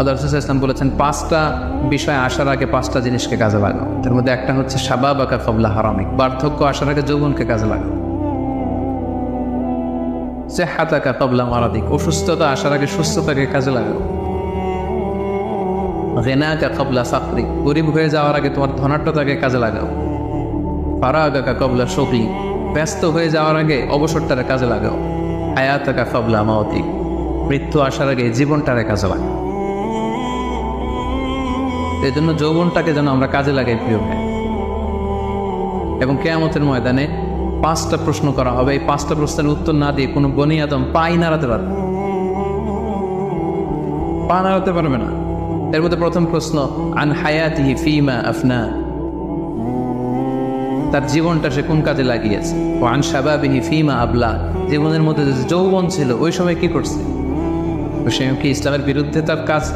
আল্লাহ বলেছেন, পাঁচটা বিষয় আসার আগে পাঁচটা জিনিসকে কাজে লাগাও। তার মধ্যে একটা হচ্ছে সাবাব আকা কবলা হারামিক বার্ধক্য আসার আগে যৌবনকে কাজে লাগাও। সেহাতাকা কবলা মারাদিক অসুস্থতা আসার আগে সুস্থতাকে কাজে লাগাও। গেনাকা কবলা সাকরি, গরিব হয়ে যাওয়ার আগে তোমার ধনাট্যতাকে কাজে লাগাও। ফারাগাকা কবলা শোকলি ব্যস্ত হয়ে যাওয়ার আগে অবসরটারে কাজে লাগাও। হায়াতাকা কবলা মাওতিক মৃত্যু আসার আগে জীবনটারে কাজে লাগাও। এই জন্য যৌবনটাকে যেন আমরা কাজে লাগাই, প্রিয় ভাই। এবং কেয়ামতের ময়দানে পাঁচটা প্রশ্ন করা হবে। এই পাঁচটা প্রশ্নের উত্তর না দিয়ে কোনো বনি আদম পাই নাড়াতে পারবে। পা নাড়াতে পারবে না। এর মধ্যে প্রথম প্রশ্ন, আন হায়াতিহি ফিমা আফনা? তার জীবনটা সে কোন কাজে লাগিয়েছে? ও আন শাবাবিহি ফিমা আবলা? জীবনের মধ্যে যে যৌবন ছিল, ওই সময় কি করছে? তো সে কি ইসলামের বিরুদ্ধে তার কাজ?